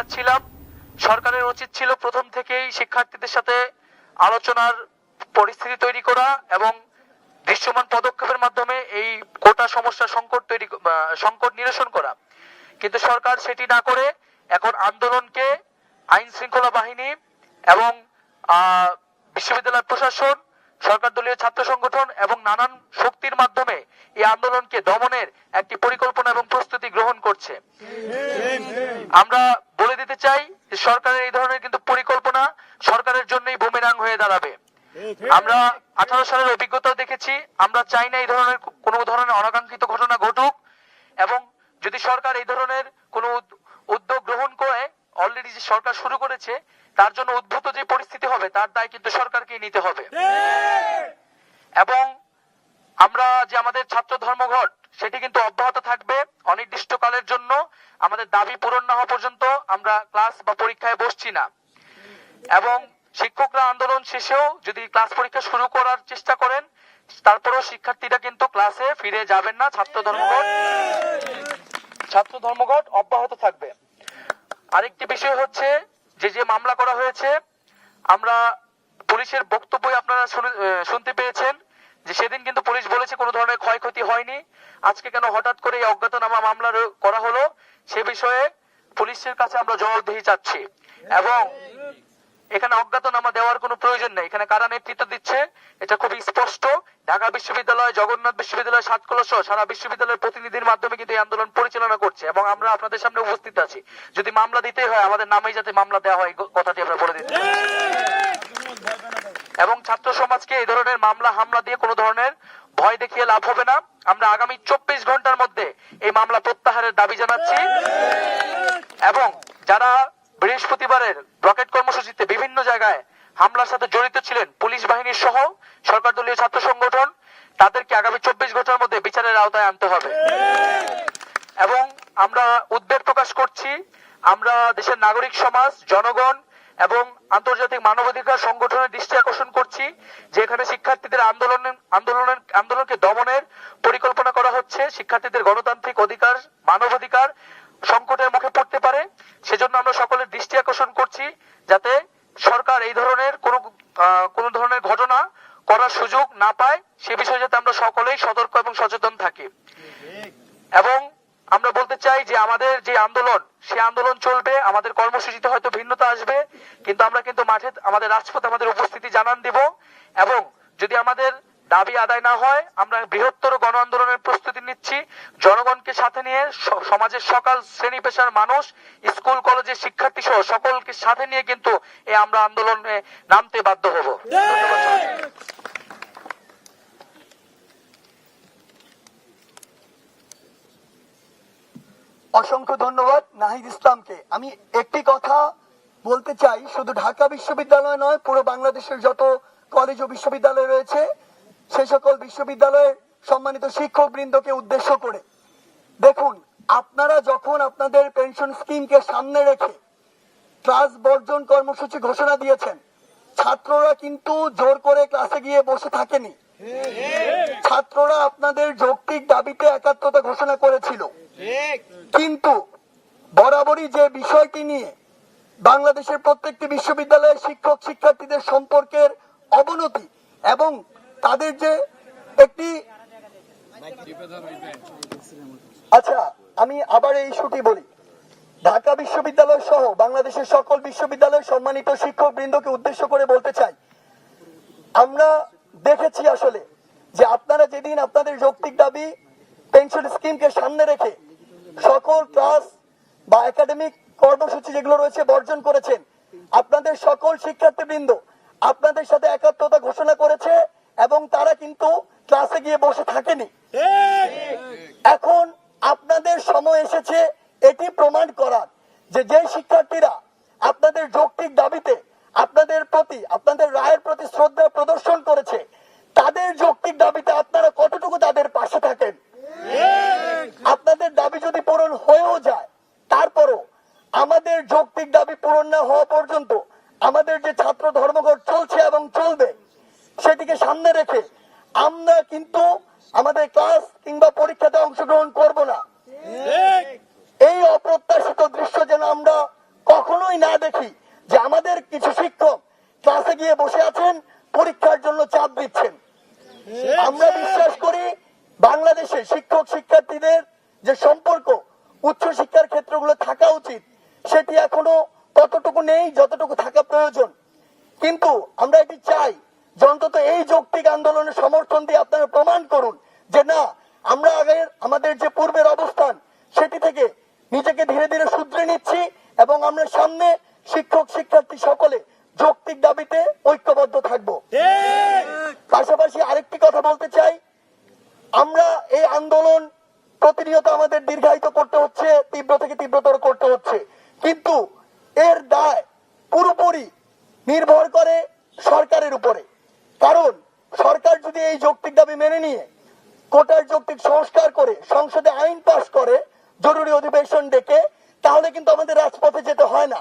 যাচ্ছিলাম সরকারের উচিত ছিল প্রথম থেকেই শিক্ষার্থীদের সাথে আলোচনার পরিস্থিতি তৈরি করা এবং দৃশ্যমান পদক্ষেপের মাধ্যমে এই কোটা সমস্যা সংকট তৈরি সংকট নিরসন করা। কিন্তু সরকার সেটি না করে এখন আন্দোলনকে আইন শৃঙ্খলা বাহিনী এবং বিশ্ববিদ্যালয় প্রশাসন, সরকার দলীয় ছাত্র সংগঠন এবং নানান শক্তির মাধ্যমে এই আন্দোলনকে দমনের একটি পরিকল্পনা এবং প্রস্তুতি গ্রহণ করছে। আমরা বলে দিতে চাই যে সরকারের এই ধরনের কিন্তু পরিকল্পনা সরকারের জন্যই বুমেরাং হয়ে দাঁড়াবে। আমরা আঠারো সালের অভিজ্ঞতা দেখেছি আমরা চাই না এই ধরনের কোনো ধরনের অনাকাঙ্ক্ষিত ঘটনা ঘটুক এবং যদি সরকার এই ধরনের কোনো উদ- উদ্যোগ গ্রহণ করে অলরেডি যে সরকার শুরু করেছে তার জন্য উদ্ভূত যে পরিস্থিতি হবে তার দায় কিন্তু সরকারকেই নিতে হবে। এবং আমরা যে আমাদের ছাত্র ধর্মঘট, সেটি কিন্তু অব্যাহত থাকবে অনির্দিষ্টকালের জন্য। আমাদের দাবি পূরণ না হওয়া পর্যন্ত আমরা ক্লাস বা পরীক্ষায় বসছি না। এবং শিক্ষকরা আন্দোলন শেষেও যদি ক্লাস পরীক্ষা শুরু করার চেষ্টা করেন, তারপরেও শিক্ষার্থীরা কিন্তু ক্লাসে ফিরে যাবেন না ছাত্র ধর্মঘট। ছাত্র ধর্মঘট অব্যাহত থাকবে। আরেকটি বিষয় হচ্ছে যে যে মামলা করা হয়েছে, আমরা পুলিশের বক্তব্য আপনারা শুনে- শুনতে পেয়েছেন। যে সেদিন কিন্তু পুলিশ বলেছে কোনো ধরনের ক্ষয়ক্ষতি হয়নি। আজকে কেন হঠাৎ করে এই অজ্ঞাতনামা মামলা করা হলো, সে বিষয়ে পুলিশের কাছে আমরা জবাবদিহি চাচ্ছি। এবং এখানে অজ্ঞাতনামা দেওয়ার কোনো প্রয়োজন নেই। এখানে কারা নেতৃত্ব দিচ্ছে, এটা খুবই স্পষ্ট। ঢাকা বিশ্ববিদ্যালয়, জগন্নাথ বিশ্ববিদ্যালয়, সাতকলা সহ সারা বিশ্ববিদ্যালয়ের প্রতিনিধির মাধ্যমে কিন্তু এই আন্দোলন পরিচালনা করছে। এবং আমরা আপনাদের সামনে উপস্থিত আছি। যদি মামলা দিতেই হয়, আমাদের নামেই যাতে মামলা দেওয়া হয় কথাটি আমরা বলে দিতে চাই। এবং ছাত্র সমাজকে এই ধরনের মামলা, হামলা দিয়ে কোনো ধরনের ভয় দেখিয়ে লাভ হবে না। আমরা আগামী চব্বিশ ঘণ্টার মধ্যে এই মামলা প্রত্যাহারের দাবি জানাচ্ছি। এবং যারা বৃহস্পতিবারের রকেট কর্মসূচিতে বিভিন্ন জায়গায় হামলার সাথে জড়িত ছিলেন, পুলিশ বাহিনীর সহ সরকার দলীয় ছাত্র সংগঠন, তাদেরকে আগামী চব্বিশ ঘণ্টার মধ্যে বিচারের আওতায় আনতে হবে। এবং আমরা উদ্বেগ প্রকাশ করছি। আমরা দেশের নাগরিক সমাজ, জনগণ এবং আন্তর্জাতিক মানবাধিকার সংগঠনের দৃষ্টি আকর্ষণ করছি যে এখানে শিক্ষার্থীদের আন্দোলন আন্দোলনের, আন্দোলনকে দমনের পরিকল্পনা করা হচ্ছে। শিক্ষার্থীদের গণতান্ত্রিক অধিকার, মানবাধিকার সংকটের মুখে পড়তে পারে। সেজন্য আমরা সকলের দৃষ্টি আকর্ষণ করছি, যাতে সরকার এই ধরনের কোন কোন ধরনের ঘটনা করার সুযোগ না পায়। সে বিষয়ে যাতে আমরা সকলেই সতর্ক এবং সচেতন থাকি। এবং আমরা বলতে চাই যে আমাদের যে আন্দোলন সে আন্দোলন চলবে আমাদের কর্মসূচিতে হয়তো ভিন্নতা আসবে কিন্তু আমরা কিন্তু মাঠে আমাদের রাজপথে আমাদের উপস্থিতি জানান দিব এবং যদি আমাদের দাবি আদায় না হয় আমরা বৃহত্তর গণ আন্দোলনের প্রস্তুতি নিচ্ছি। জনগণকে সাথে নিয়ে সমাজের সকাল শ্রেণি পেশার মানুষ স্কুল কলেজের শিক্ষার্থী সহ সকলকে সাথে নিয়ে কিন্তু এই আমরা আন্দোলনে নামতে বাধ্য হব ধন্যবাদ সবাইকে। অসংখ্য ধন্যবাদ নাহিদ ইসলামকে। আমি একটি কথা বলতে চাই, শুধু ঢাকা বিশ্ববিদ্যালয় নয়, পুরো বাংলাদেশের যত কলেজ ও বিশ্ববিদ্যালয় রয়েছে, সে সকল বিশ্ববিদ্যালয়ের সম্মানিত শিক্ষক বৃন্দকে উদ্দেশ্য করে। দেখুন, আপনারা যখন আপনাদের পেনশন স্কিমকে সামনে রেখে ক্লাস বর্জন কর্মসূচি ঘোষণা দিয়েছেন, ছাত্ররা কিন্তু জোর করে ক্লাসে গিয়ে বসে থাকেনি। ছাত্ররা আপনাদের যৌক্তিক দাবিতে একাত্মতা ঘোষণা করেছিল। কিন্তু বরাবরই যে বিষয়টি নিয়ে বাংলাদেশের প্রত্যেকটি বিশ্ববিদ্যালয়ের শিক্ষক, শিক্ষার্থীদের সম্পর্কের অবনতি এবং তাদের যে একটি আচ্ছা আমি আবার এই ইস্যুটি বলি। ঢাকা বিশ্ববিদ্যালয় সহ বাংলাদেশের সকল বিশ্ববিদ্যালয়ের সম্মানিত শিক্ষক বৃন্দকে উদ্দেশ্য করে বলতে চাই, আমরা দেখেছি আসলে যে আপনারা যেদিন আপনাদের যৌক্তিক দাবি, পেনশন স্কিমকে সামনে রেখে সকল ক্লাস বা একাডেমিক কর্মসূচি যেগুলো রয়েছে বর্জন করেছেন, আপনাদের সকল শিক্ষার্থীবৃন্দ আপনাদের সাথে একাত্মতা ঘোষণা করেছে এবং তারা কিন্তু ক্লাসে গিয়ে বসে থাকেনি। এখন আপনাদের সময় এসেছে এটি প্রমাণ করার যে যে শিক্ষার্থীরা আপনাদের যৌক্তিক দাবিতে, আপনাদের প্রতি, আপনাদের রায়ের প্রতি শ্রদ্ধা পূরণ না হওয়া পর্যন্ত আমাদের যে ছাত্র ধর্মঘট চলছে এবং চলবে, সেটিকে সামনে রেখে আমরা কিন্তু আমাদের ক্লাস কিংবা পরীক্ষাতে অংশগ্রহণ করব না। এই অপ্রত্যাশিত দৃশ্য যেন আমরা কখনোই না দেখি যে আমাদের কিছু শিক্ষক ক্লাসে গিয়ে বসে আছেন, পরীক্ষার জন্য চাপ দিচ্ছেন। আমরা বিশ্বাস করি বাংলাদেশে শিক্ষক শিক্ষার্থীদের যে সম্পর্ক, উচ্চ শিক্ষার ক্ষেত্রগুলো থাকা উচিত, সেটি এখনও ততটুকু নেই, যতটুকু থাকা প্রয়োজন। কিন্তু আমরা এটি চাই যে অন্তত এই যৌক্তিক আন্দোলনের সমর্থন দিয়ে আপনারা প্রমাণ করুন যে না, আমরা আগের আমাদের যে পূর্বের অবস্থান, সেটি থেকে নিজেকে ধীরে ধীরে শুধরে নিচ্ছি এবং আমরা সামনে শিক্ষক, শিক্ষার্থী সকলে যৌক্তিক দাবিতে ঐক্যবদ্ধ থাকব। পাশাপাশি আরেকটি কথা বলতে চাই, আমরা এই আন্দোলন প্রতিনিয়ত আমাদের দীর্ঘায়িত করতে হচ্ছে, তীব্র থেকে তীব্রতর করতে হচ্ছে। কিন্তু নির্ভর করে সরকারের উপরে। কারণ সরকার যদি এই যৌক্তিক দাবি মেনে নিয়ে কোটার যৌক্তিক সংস্কার করে, সংসদে আইন পাশ করে, জরুরি অধিবেশন ডেকে, তাহলে কিন্তু আমাদের রাজপথে যেতে হয় না।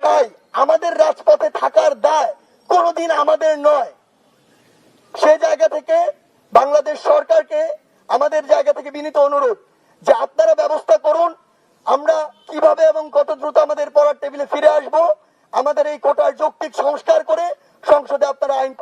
তাই আমাদের রাজপথে থাকার দায় কোনোদিন আমাদের নয়। সে জায়গা থেকে বাংলাদেশ সরকারকে আমাদের জায়গা থেকে বিনীত অনুরোধ যে আপনারা ব্যবস্থা করুন, আমরা কীভাবে এবং কত দ্রুত আমাদের পড়ার টেবিলে ফিরে আসব আমাদের এই কোটার যৌক্তিক সংস্কার করে সংসদে আপনারা আইন